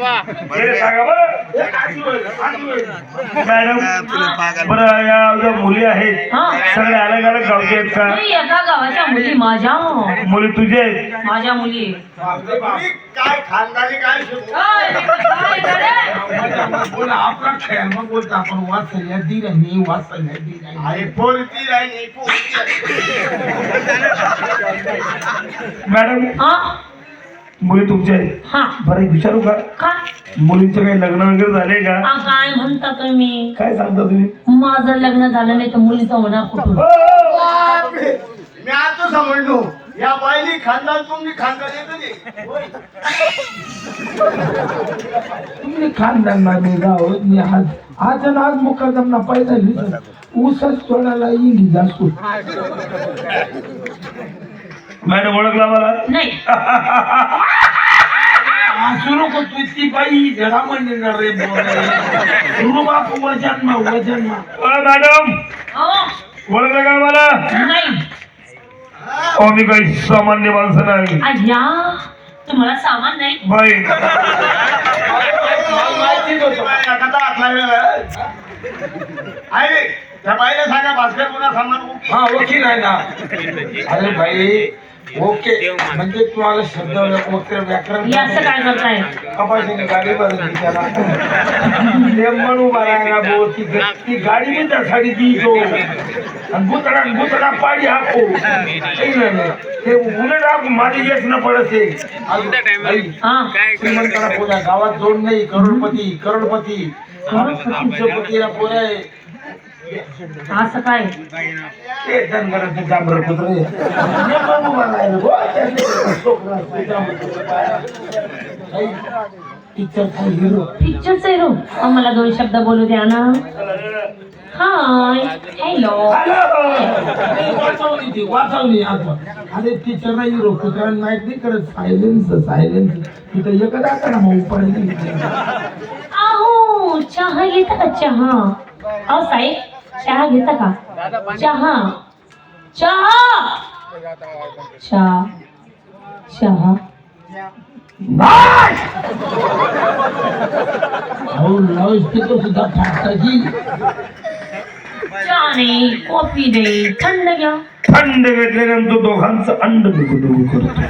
सांगा बरं. मॅडम बरं या ज्या मुली आहेत हा. सगळ्या अलग अलग गावचे आहेत का? नाही, एका गावाच्या मुली माझ्या. मुली तुझ्या आहेत? माझ्या मुली. काय खानदानी काय शिकू काय? काय करे? बोला आपला खेळ मग बोलतो आपण. वाचल्या दी नाही वाचल्या दी नाही. अरे पोरती राहिली पोरती मॅडम हा? मुली तुमच्या आहेत. हा. बरं एक विचारू का? काय मुलींचे काही लग्न वगैरे झाले का? काय म्हणता तुम्ही? काय सांगता तुम्ही? माझं लग्न झालं नाही तर मुलीचं होणार कुठून बापरे. मी आता समजलो. या बायली खानदान तुम्ही खानदान येत होय. तुम्ही खानदान गाव मी आज आज आणि आज मुकादमना पैदा लिहिलं ऊसच तोडायला येईल जास्त. मॅडम ओळखला मला? नाही. रे गुरु बाप वजन मा वजन मा अ, मॅडम अहो, ओळखलं का मला नाही. अहो मी काही सामान्य माणसं नाही. अय्या तुम्हाला सामान नाही? बाई. त्या बाईला सांगा भास्कर पुन्हा सामान उभी. हा वकील आहे ना. अरे भाई ओके. म्हणजे तुम्हाला शब्द वक्र व्याकरण हे असं काय करताय कपाशीने गाडी भरली त्याला. लेंबण उभा राहिला बो ती ती गाडी बी त्यासाठी ती तो आणि बुतडा पाडी हाको. काही नाही नाही. ते उलट आप माझी यश न पडत श्रीमंताला पोऱ्या गावात जोड नाही करोडपती करोडपती. पतीला पोऱ्या आहे. असं काय? पिक्चरचा हिरो पिक्चरचा हिरो मला दोन शब्द बोलू द्या ना. हाय हॅलो वाचवली वाचवली आता अरे टीचर नाही हिरो कुत्र्याला माहीत नाही करत सायलेन्स सायलेन्स तिथं एकच आता ना मग अहो चहा घेता का चहा? अहो साहेब चहा घेता का? चहा. चहा. चहा. चहा. अहो लाऊड स्पीकर सुद्धा फाटाची चहा नाही कॉफी नाही थंड घ्या. थंड घेतल्यानंतर दोघांचं अंड बिघडू करतो.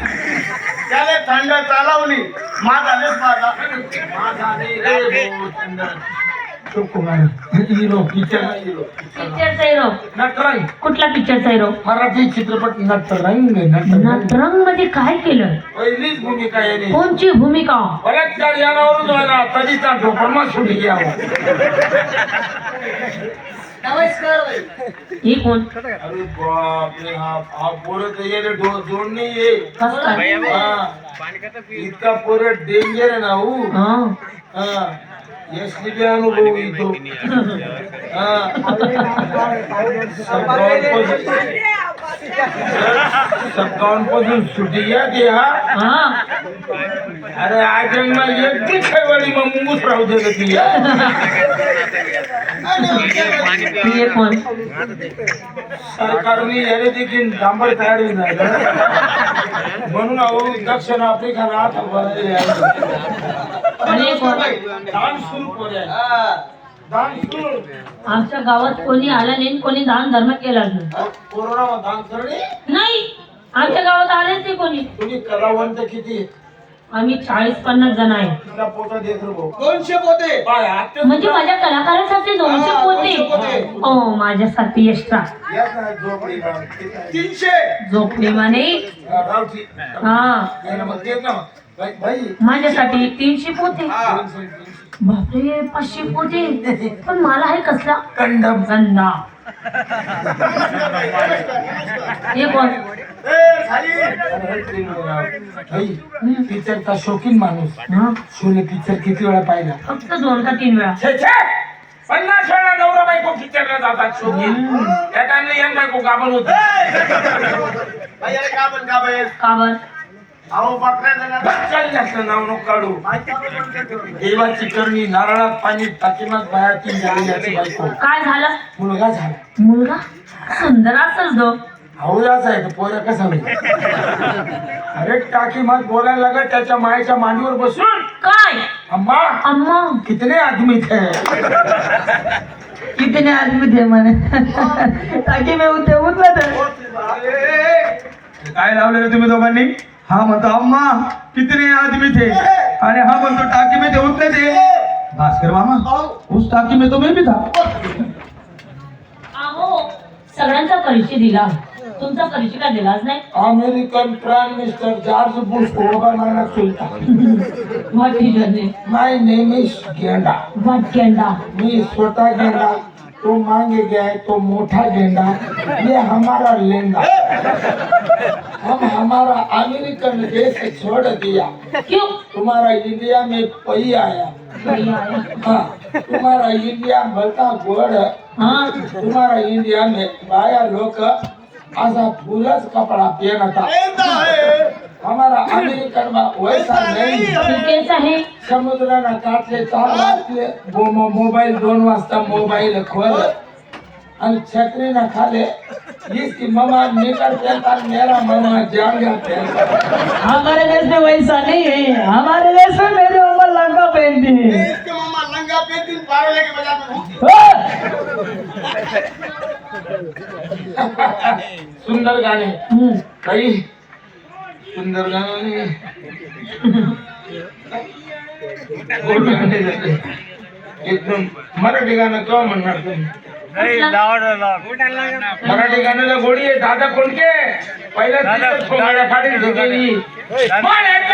त्याला थंड चालवली. माझा माझा हिरो पिक्चर नाही हिरो पिक्चरचा हिरो नटरंग. कुठला पिक्चरचा हिरो मराठी चित्रपट नटरंग नटरंग नटरंग. मध्ये काय केलं? पहिलीच भूमिका आहे कोणची भूमिका? बऱ्याच यानावरून व्हायला तरी त्या ढोपणमा सुटी घ्यावं हे कोण? अरे बापरे हा हा पोरं तर येले डो- दोन नाही ये कसं काय? हा. इतका पोरं डेंजर आहे ना हो. हा. हा. यसली बी अनुभव येतो हा सत्तावन्नपासून सुटी घ्या ते हा हा अरे आज मग एकटी खेळवाडी मग मुंगूस राहू दे ती हे कोण सरकारने याने देखील डांबर तयार झालं म्हणून अहो दक्षिण आफ्रिकाला आता भरायला आणि हे कोण दान सुरू करे दान सुरू. आमच्या गावात कोणी आला नाही आणि कोणी दान धर्म केला नाही. कोरोना दान करणे? नाही. आमच्या गावात आलेच नाही कोणी. तुम्ही कलावंत किती? आम्ही चाळीस पन्नास जण आहे. तिला देत दोनशे पोते. बाय, म्हणजे माझ्या कलाकारासाठी दोनशे हा, दोनशे पोते. पोते. ओ माझ्यासाठी एक्स्ट्रा नाही झोपडी बाळ. ठीक आहे. तीनशे. झोपली म्हणे हा. हा. नाही ना, मग ना. माझ्यासाठी तीनशे पोते. हा. बापरे पाचशे पोते. पण मला आहे कसला? कंडम. गंदा हे कोण? पिक्चरचा शौकीन माणूस. हा, शोले पिक्चर किती वेळा पाहिला? फक्त दोन का तीन वेळा. छे, छे! पन्नास वेळा नवरा बायको पिक्चरला जातात शौकीन. त्या टाइमला यंग बायको गाभण होती. बाई, अरे का बन का बाई? का बर अहो बकऱ्या जणांना बच्चाला जास्त नाव नको काढू? देवाची करणी नारळात पाणी टाकीमात बाया तीन झाली याची बायको. काय झालं? मुलगा झाला. मुलगा? सुंदर असेल तो. हवलाच आहे तो पोऱ्या कसा होईल अरे टाकी मत बोलायला लागत त्याच्या मायेच्या मांडीवर बसून. काय? अम्मा अम्मा. कितने आदमी थे? कितने आदमी थे मैंने ताकि मैं उठे उठला थे. काय लावलेलं तुम्ही दोघांनी? हा म्हणतो अम्मा कितने आदमी थे? आणि हा म्हणतो टाकी में ते उतरे थे. भास्कर मामा उस टाकी में तो मैं भी था. सगळ्यांचा परिचय दिला. तुमचा परिचय का दिलाच नाही? American prime minister George Bush Obama Sultan what is your name my name is गेंडा व्हॉट गेंडा मी छोटा गेंडा तो मांगे गया है तो मोटा गेंडा ये हमारा लेंगा हम हमारा अमेरिकन देश छोड़ दिया. क्यों? तुम्हारा इंडिया में पई आया. हाँ तुम्हारा इंडिया भलता गोड. हाँ। तुम्हारा इंडिया में बाया लोक असा फुलच कपड़ा पहनता है हमारा अमेरिकन वैसा नहीं. कैसा है समुद्राला काठले चार वाजले. बो- मोबाईल दोन वाजता मोबाईल खोल. आणि छत्री ना खाले. इसकी ममा निकल मेरा ममा जांगा पेलता. हमारे देश में वैसा नहीं है. हमारे देश में मेरी उम्र लंगा पहनती है। इसके मामा लंगा लेके बजा दो हाँ! सुंदर गाणे. काही सुंदर गाणे. एकदम मराठी गाणं केव्हा म्हणणार तुम्ही मराठी गाण्याला गोडी आहे. दादा कोणके? पहिल्या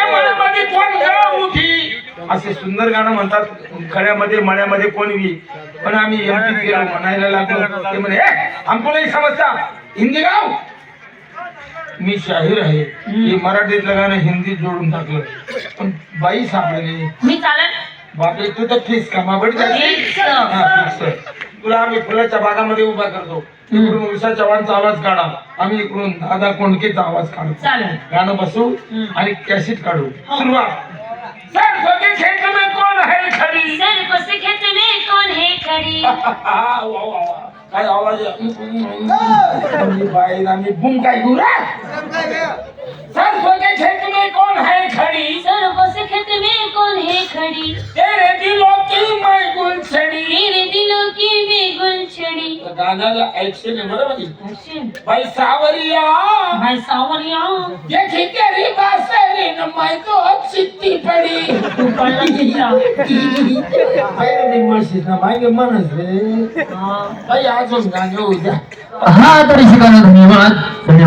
मळ्यामध्ये कोण उठी असे सुंदर गाणं म्हणतात. खड्यामध्ये मळ्यामध्ये कोण वी पण आम्ही म्हणायला लागलो. ते म्हणे "ए, हमको नाही समजता. हिंदी गाव? मी शाहीर आहे. हे मराठीतलं गाणं हिंदीत जोडून टाकलं. पण बाई सापडली. मी चालेल. बापरे तू तर फिक्स का? माबडी Fix. तुला आम्ही फुलाच्या बागामध्ये उभा करतो. इकडून उषा चव्हाणचा आवाज काढा. आम्ही इकडून दादा कोंडकेचा आवाज चालेल. गाणं हम्म. आणि कॅसेट काढू. सुरुवात. खेत में कौन है खड़ी सर को खेत में कौन है खड़ी वा, वा, वा. काय आवाज आहे? आम्ही बाहेर आम्ही बुम काय घेऊ रे? सरस्वती खेत में कौन है खड़ी सर को खेत में कौन है खड़ी तेरे दिलों की मैं गुलछड़ी. मेरे दिलों की भी गुलछड़ी. गाण्याला ऍक्शन आहे बरोबर आहे? Action. भाई सावरिया. भाई सावरिया. देखी तेरी बासरी न मैं तो अब सिद्धी पड़ी तू पडला चित्रा मागे म्हणस रे. हा. भाई अजून गाणे हा तरी शिकायला धन्यवाद